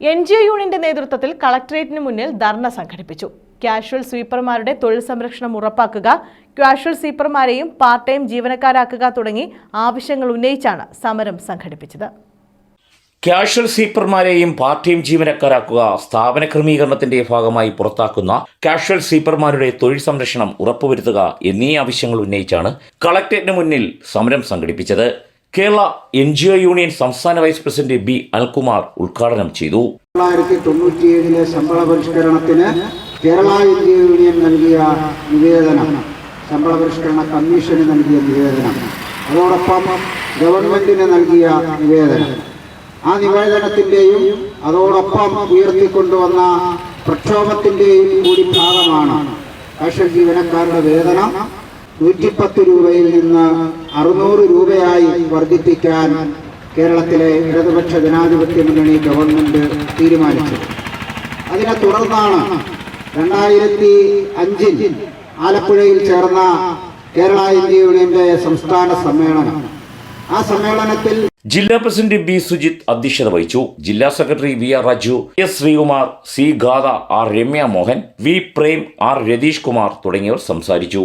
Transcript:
N G O യൂണിയന്റെ നേതൃത്വത്തിൽ കളക്ടറേറ്റിന് മുന്നിൽ ധർണ സംഘടിപ്പിച്ചു. കാഷ്വൽ സ്വീപ്പർമാരുടെ തൊഴിൽ സംരക്ഷണം ഉറപ്പാക്കുക കാഷ്വൽ സ്വീപ്പർമാരെയും പാർട്ട് ടൈം ജീവനക്കാരാക്കുക തുടങ്ങി ആവശ്യങ്ങൾ ഉന്നയിച്ചാണ് സമരം സംഘടിപ്പിച്ചത്. കാഷ്വൽ സ്വീപ്പർമാരെയും പാർട്ട് ടൈം ജീവനക്കാരാക്കുക സ്ഥാപന ക്രമീകരണത്തിന്റെ ഭാഗമായി പുറത്താക്കുന്ന കാഷ്വൽ സ്വീപ്പർമാരുടെ തൊഴിൽ സംരക്ഷണം ഉറപ്പുവരുത്തുക എന്നീ ആവശ്യങ്ങൾ ഉന്നയിച്ചാണ് കളക്ടറേറ്റിന് മുന്നിൽ സമരം സംഘടിപ്പിച്ചത്. Kerala N G O union സംസ്ഥാന വൈസ് പ്രസിഡന്റ് ബി അൽകുമാർ ഉദ്ഘാടനം ചെയ്തു. തൊള്ളായിരത്തി തൊണ്ണൂറ്റിയേഴിലെ ശമ്പള പരിഷ്കരണത്തിന് കേരള ഇന്ത്യ യൂണിയൻ നൽകിയ നിവേദനം. ശമ്പള പരിഷ്കരണ കമ്മീഷന് നൽകിയ നിവേദനം. അതോടൊപ്പം ഗവൺമെന്റിന് നൽകിയ നിവേദനം. ആ നിവേദനത്തിന്റെയും അതോടൊപ്പം ഉയർത്തിക്കൊണ്ടുവന്ന പ്രക്ഷോഭത്തിന്റെയും കൂടി ഭാഗമാണ്. കർഷക ജീവനക്കാരുടെ വേതനം നൂറ്റിപ്പത്ത് രൂപയിൽ നിന്ന് അറുന്നൂറ് രൂപയായി വർദ്ധിപ്പിക്കാൻ കേരളത്തിലെ ഇടതുപക്ഷ ജനാധിപത്യ മുന്നണി ഗവൺമെന്റ് തീരുമാനിച്ചത് അതിനെ തുടർന്നാണ് രണ്ടായിരത്തി അഞ്ചിൽ ആലപ്പുഴയിൽ ചേർന്ന കേരള ഇന്ത്യ യൂണിയന്റെ സംസ്ഥാന സമ്മേളനം. ആ സമ്മേളനത്തിൽ ജില്ലാ പ്രസിഡന്റ് ബി സുജിത് അധ്യക്ഷത വഹിച്ചു. ജില്ലാ secretary V R Raju S Sreekumar C Gatha R Ramya Mohan V Prem R Ratheesh Kumar തുടങ്ങിയവർ സംസാരിച്ചു.